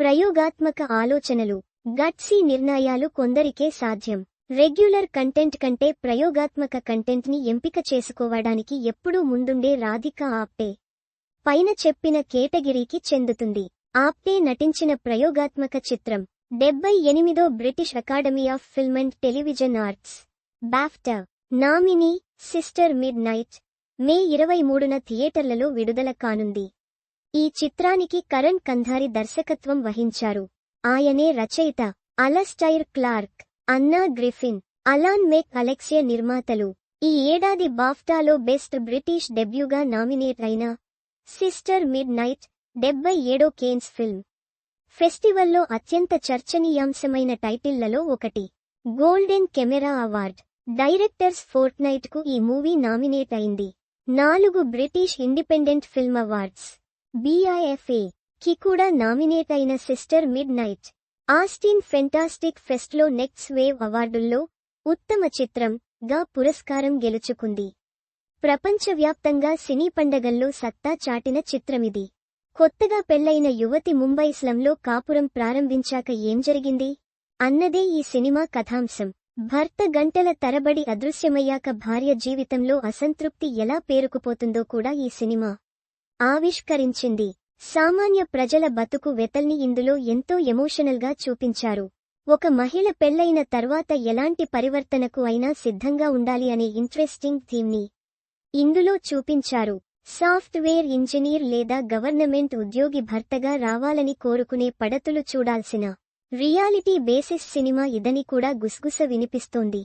ప్రయోగాత్మక ఆలోచనలు గట్సీ నిర్ణయాలు కొందరికే సాధ్యం. రెగ్యులర్ కంటెంట్ కంటే ప్రయోగాత్మక కంటెంట్ని ఎంపిక చేసుకోవడానికి ఎప్పుడూ ముందుండే రాధిక ఆప్టే పైన చెప్పిన కేటగిరీకి చెందుతుంది. ఆప్టే నటించిన ప్రయోగాత్మక చిత్రం డెబ్బై ఎనిమిదో British Academy of Film and Television Arts BAFTA nominee Sister Midnight May ఇరవై మూడున థియేటర్లలో విడుదల కానుంది. ఈ చిత్రానికి కరణ్ కంధారి దర్శకత్వం వహించారు. ఆయనే రచయిత Alastair Clarke Anna Griffin Alan Mack అలెక్సియ నిర్మాతలు. ఈ ఏడాది బాఫ్టాలో బెస్ట్ బ్రిటిష్ డెబ్యూగా నామినేట్ అయిన సిస్టర్ మిడ్ నైట్ డెబ్బై ఏడో కేన్స్ ఫిల్మ్ ఫెస్టివల్లో అత్యంత చర్చనీయాంశమైన టైటిళ్ళలో ఒకటి. Golden camera award. డైరెక్టర్స్ ఫోర్ట్నైట్కు ఈ మూవీ నామినేట్ అయింది. నాలుగు British Independent Film Awards. BIFA కి కూడా నామినేట్ అయిన sister mid night Austin fantastic ఫెస్ట్లో నెక్స్ట్ వేవ్ అవార్డుల్లో ఉత్తమ చిత్రం గా పురస్కారం గెలుచుకుంది. ప్రపంచవ్యాప్తంగా సినీ పండగల్లో సత్తా చాటిన చిత్రమిది. కొత్తగా పెళ్ళైన యువతి ముంబై స్లంలో కాపురం ప్రారంభించాక ఏం జరిగింది? అన్నదే ఈ సినిమా కథాంశం. భర్త గంటల తరబడి అదృశ్యమయ్యాక భార్య జీవితంలో అసంతృప్తి ఎలా పేరుకుపోతుందో కూడా ఈ సినిమా ఆవిష్కరించింది. సామాన్య ప్రజల బతుకు వెతల్ని ఇందులో ఎంతో ఎమోషనల్గా చూపించారు. ఒక మహిళ పెళ్ళైన తర్వాత ఎలాంటి పరివర్తనకు అయినా సిద్ధంగా ఉండాలి అనే ఇంట్రెస్టింగ్ థీమ్ని ఇందులో చూపించారు. సాఫ్ట్వేర్ ఇంజనీర్ లేదా గవర్నమెంట్ ఉద్యోగి భర్తగా రావాలని కోరుకునే పడతులు చూడాల్సిన రియాలిటీ బేసిస్ సినిమా ఇదని కూడా గుస్గుస వినిపిస్తోంది.